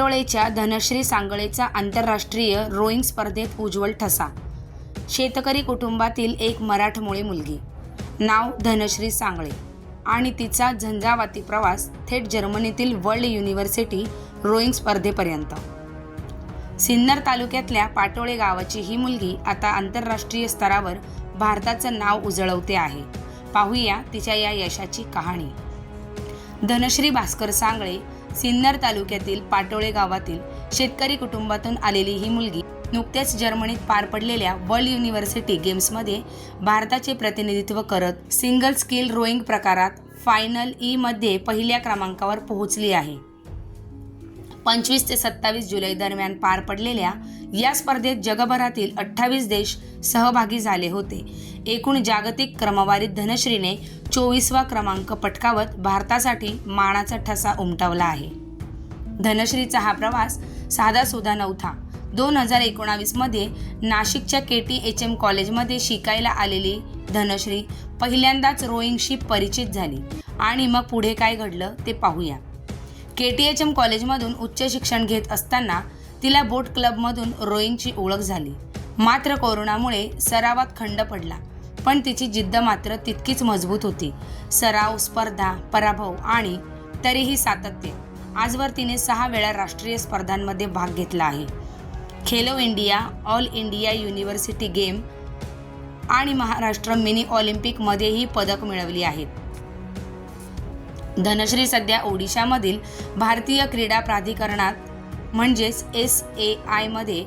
पाटोळेच्या धनश्री सांगळेचा आंतरराष्ट्रीय रोईंग स्पर्धेत उज्ज्वल ठसा. शेतकरी कुटुंबातील एक मराठमोळी मुलगी. नाव धनश्री सांगळे. आणि तिचा झंझावाती प्रवास थेट जर्मनीतील वर्ल्ड युनिव्हर्सिटी रोईंग स्पर्धेपर्यंत. सिन्नर तालुक्यातल्या पाटोळे गावाची ही मुलगी आता आंतरराष्ट्रीय स्तरावर भारताचं नाव उजळवते आहे. पाहूया तिच्या या यशाची कहाणी. धनश्री भास्कर सांगळे सिन्नर तालुक्यातील पाटोळे गावातील शेतकरी कुटुंबातून आलेली ही मुलगी नुकत्याच जर्मनीत पार पडलेल्या वर्ल्ड युनिव्हर्सिटी गेम्समध्ये भारताचे प्रतिनिधित्व करत सिंगल स्किल रोईंग प्रकारात फायनल ई मध्ये पहिल्या क्रमांकावर पोहोचली आहे. पंचवीस ते सत्तावीस जुलै दरम्यान पार पडलेल्या या स्पर्धेत जगभरातील अठ्ठावीस देश सहभागी झाले होते. एकूण जागतिक क्रमवारीत धनश्रीने चोवीसवा क्रमांक पटकावत भारतासाठी मानाचा ठसा उमटवला आहे. धनश्रीचा हा प्रवास साधासुधा नव्हता. दोन हजार एकोणावीसमध्ये नाशिकच्या के टी एच एम कॉलेजमध्ये शिकायला आलेली धनश्री पहिल्यांदाच रोईंगशी परिचित झाली आणि मग पुढे काय घडलं ते पाहूया. के टी एच एम कॉलेजमधून उच्च शिक्षण घेत असताना तिला बोट क्लबमधून रोईंगची ओळख झाली. मात्र कोरोनामुळे सरावात खंड पडला. पण तिची जिद्द मात्र तितकीच मजबूत होती. सराव स्पर्धा पराभव आणि तरीही सातत्य. आजवर तिने सहा वेळा राष्ट्रीय स्पर्धांमध्ये भाग घेतला आहे. Khelo India all India university game आणि महाराष्ट्र मिनी ऑलिम्पिकमध्येही पदक मिळवली आहेत. धनश्री सध्या ओडिशामधील भारतीय क्रीडा प्राधिकरणात म्हणजेच एस ए आयमध्ये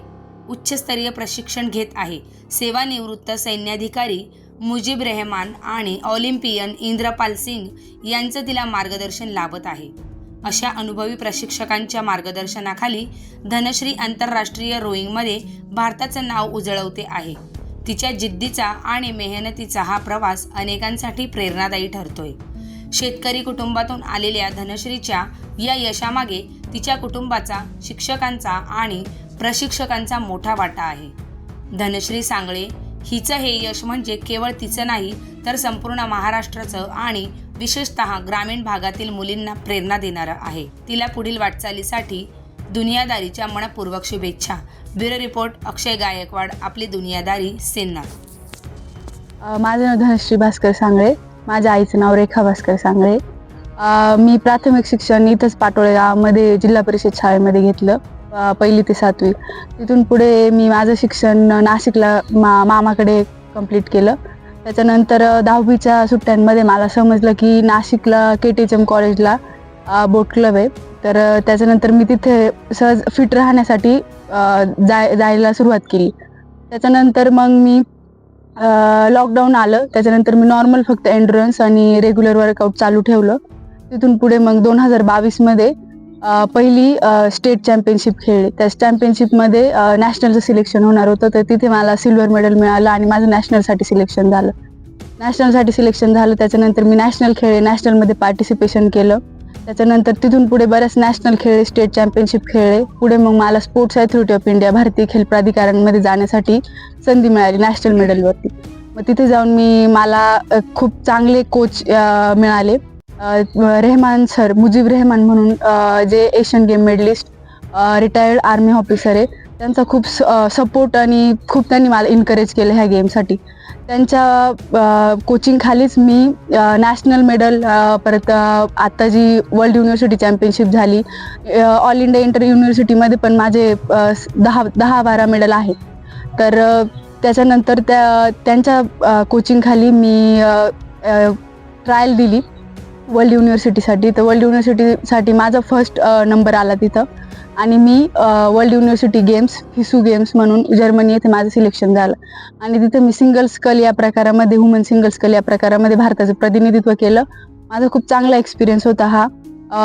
उच्चस्तरीय प्रशिक्षण घेत आहे. सेवानिवृत्त सैन्याधिकारी मुजीब रेहमान आणि ऑलिम्पियन इंद्रपाल सिंग यांचं तिला मार्गदर्शन लाभत आहे. अशा अनुभवी प्रशिक्षकांच्या मार्गदर्शनाखाली धनश्री आंतरराष्ट्रीय रोईंगमध्ये भारताचं नाव उजळवते आहे. तिच्या जिद्दीचा आणि मेहनतीचा हा प्रवास अनेकांसाठी प्रेरणादायी ठरतोय. शेतकरी कुटुंबातून आलेल्या धनश्रीच्या या यशामागे तिच्या कुटुंबाचा शिक्षकांचा आणि प्रशिक्षकांचा मोठा वाटा आहे. धनश्री सांगळे हिचं हे यश म्हणजे केवळ तिचं नाही तर संपूर्ण महाराष्ट्राचं आणि विशेषतः ग्रामीण भागातील मुलींना प्रेरणा देणारं आहे. तिला पुढील वाटचालीसाठी दुनियादारीच्या मनपूर्वक शुभेच्छा. ब्युरो रिपोर्ट अक्षय गायकवाड आपली दुनियादारी सिन्नर. माझं नाव धनश्री भास्कर सांगळे. माझ्या आईचं नाव रेखा भास्कर सांगळे. मी प्राथमिक शिक्षण इथंच पाटोळे गावामध्ये जिल्हा परिषद शाळेमध्ये घेतलं पहिली ते सातवी. तिथून पुढे मी माझं शिक्षण नाशिकला मा मामाकडे कंप्लीट केलं. त्याच्यानंतर दहावीच्या सुट्ट्यांमध्ये मला समजलं की नाशिकला के टी एच एम कॉलेजला बोट क्लब आहे. तर त्याच्यानंतर मी तिथे सहज फिट राहण्यासाठी जाय जायला सुरुवात केली. त्याच्यानंतर मग मी लॉकडाऊन आलं. त्याच्यानंतर मी नॉर्मल फक्त एन्ड्रन्स आणि रेग्युलर वर्कआउट चालू ठेवलं. तिथून पुढे मग दोन हजार बावीसमध्ये पहिली स्टेट चॅम्पियनशिप खेळली. त्या चॅम्पियनशिपमध्ये नॅशनलचं सिलेक्शन होणार होतं. तर तिथे मला सिल्वर मेडल मिळालं आणि माझं नॅशनलसाठी सिलेक्शन झालं. नॅशनलसाठी सिलेक्शन झालं. त्याच्यानंतर मी नॅशनल खेळले. नॅशनलमध्ये पार्टिसिपेशन केलं. त्याच्यानंतर तिथून पुढे बऱ्याच नॅशनल खेळले स्टेट चॅम्पियनशिप खेळले पुढे मग मला स्पोर्ट्स अथॉरिटी ऑफ इंडिया भारतीय खेळ प्राधिकरणमध्ये जाण्यासाठी संधी मिळाली नॅशनल मेडलवरती मग तिथे जाऊन मी मला खूप चांगले कोच मिळाले. रेहमान सर मुजीब रेहमान म्हणून जे Asian game medallist retired army officer आहे. त्यांचा खूप सपोर्ट आणि खूप त्यांनी मला इन्करेज केलं ह्या गेमसाठी त्यांच्या कोचिंगखालीच मी नॅशनल मेडल परत आत्ता आता जी वर्ल्ड युनिव्हर्सिटी चॅम्पियनशिप झाली ऑल इंडिया इंटर युनिव्हर्सिटीमध्ये पण माझे दहा दहा बारा मेडल आहेत. तर त्याच्यानंतर त्या त्यांच्या कोचिंगखाली मी ट्रायल दिली वर्ल्ड युनिव्हर्सिटीसाठी तर वर्ल्ड युनिव्हर्सिटीसाठी माझा फर्स्ट नंबर आला तिथं. आणि मी world university games FISU games म्हणून जर्मनी येथे माझं सिलेक्शन झालं. आणि तिथे मी सिंगल स्कल या प्रकारामध्ये वुमन सिंगल स्कल या प्रकारामध्ये भारताचं प्रतिनिधित्व केलं. माझा खूप चांगला एक्सपिरियन्स होता हा.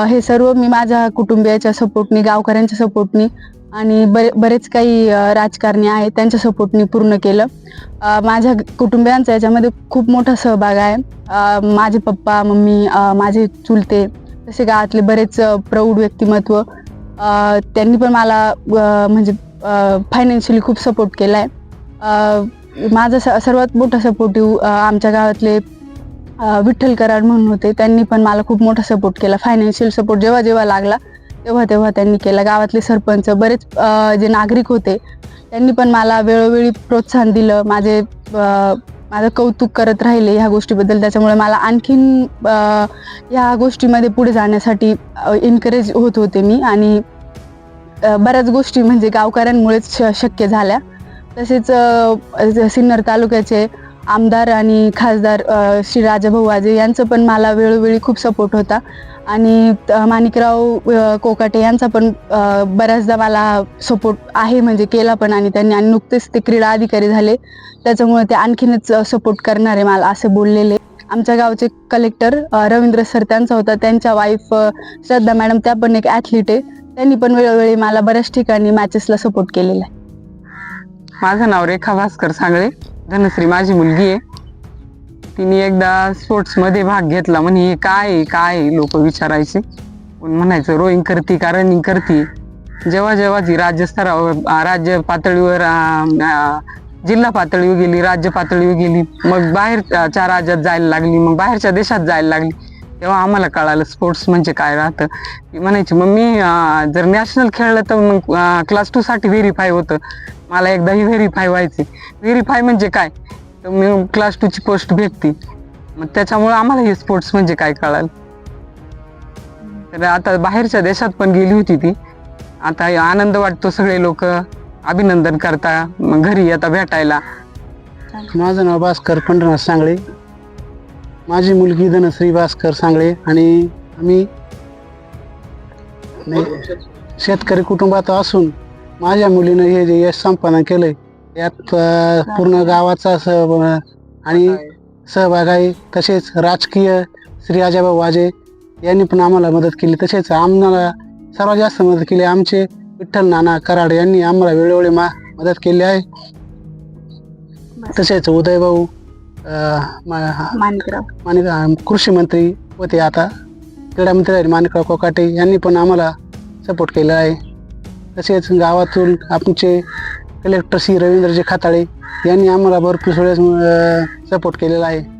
हे सर्व मी माझ्या कुटुंबियाच्या सपोर्टनी गावकऱ्यांच्या सपोर्टनी आणि बरे बरेच काही राजकारणी आहेत त्यांच्या सपोर्टनी पूर्ण केलं. माझ्या कुटुंबियांचा याच्यामध्ये खूप मोठा सहभाग आहे. माझे पप्पा मम्मी माझे चुलते तसे गावातले बरेच प्रौढ व्यक्तिमत्व त्यांनी पण मला म्हणजे फायनान्शियली खूप सपोर्ट केला आहे माझा स सर्वात मोठा सपोर्टिव्ह आमच्या गावातले विठ्ठल कराड म्हणून होते त्यांनी पण मला खूप मोठा सपोर्ट केला. फायनान्शियल सपोर्ट जेव्हा जेव्हा लागला तेव्हा तेव्हा त्यांनी केला. गावातले सरपंच बरेच जे नागरिक होते त्यांनी पण मला वेळोवेळी प्रोत्साहन दिलं. माझे माझं कौतुक करत राहिले ह्या गोष्टीबद्दल. त्याच्यामुळे मला आणखीन ह्या गोष्टीमध्ये पुढे जाण्यासाठी एनकरेज होत होते मी. आणि बऱ्याच गोष्टी म्हणजे गावकऱ्यांमुळेच श- शक्य झाल्या. तसेच सिन्नर तालुक्याचे आमदार आणि खासदार श्री राजाभाऊ आजे यांचं पण मला वेळोवेळी खूप सपोर्ट होता. आणि माणिकराव कोकाटे यांचा पण बऱ्याचदा मला सपोर्ट आहे म्हणजे केला पण आणि त्यांनी आणि नुकतेच ते क्रीडा अधिकारी झाले. त्याच्यामुळे ते आणखीनच सपोर्ट करणार आहे मला असे बोललेले. आमच्या गावचे कलेक्टर रवींद्र सर त्यांचा होता. त्यांच्या वाईफ श्रद्धा मॅडम त्या पण एक ॲथलीट आहे. त्यांनी पण वेळोवेळी मला बऱ्याच ठिकाणी मॅचेसला सपोर्ट केलेला आहे. माझं नाव रेखा भास्कर सांगळे. धनश्री माझी मुलगी आहे. तिने एकदा स्पोर्ट्समध्ये भाग घेतला. म्हणे हे काय आहे? काय लोक विचारायचे. पण म्हणायचं रोईंग करती का रनिंग करती? जेव्हा जेव्हा जी राज्यस्तरावर राज्य पातळीवर अं, अं, जिल्हा पातळीवर गेली राज्य पातळीवर गेली मग बाहेरच्या राज्यात जायला लागली मग बाहेरच्या देशात जायला लागली तेव्हा आम्हाला कळालं स्पोर्ट्स म्हणजे काय राहतं. ती म्हणायची मग मी जर नॅशनल खेळलं तर मग क्लास टू साठी व्हेरीफाय होतं. मला एकदाही व्हेरीफाय व्हायचे व्हेरीफाय म्हणजे काय? तर मी क्लास टूची पोस्ट भेटती. मग त्याच्यामुळे आम्हाला हे स्पोर्ट्स म्हणजे काय कळाल? तर आता बाहेरच्या देशात पण गेली होती ती. आता हे आनंद वाटतो सगळे लोक अभिनंदन करता घरी येता भेटायला. माझं नाव भास्कर पंढरनाथ सांगळे. माझी मुलगी धनश्री भास्कर सांगळे आणि आम्ही शेतकरी कुटुंबात असून माझ्या मुलीनं हे जे यश संपादन केलंय यात अं, पूर्ण गावाचा सह आणि सहभाग आहे? तसेच राजकीय श्री राजाभाऊ वाजे यांनी पण आम्हाला मदत केली. तसेच आम्हाला सर्वात जास्त मदत केली. आमचे विठ्ठल नाना कराड यांनी आम्हाला वेळोवेळी मा मदत केली आहे. तसेच उदयभाऊ अं, मा- माणिकराव. माणिक कृषी मंत्री होते आता. क्रीडा मंत्री आहेत माणिकराव कोकाटे यांनी पण आम्हाला सपोर्ट केला आहे. तसेच गावातून आमचे कलेक्टर श्री रवींद्रजी खाताळे यांनी आम्हाला भरपूर वेळेस सपोर्ट केलेला आहे.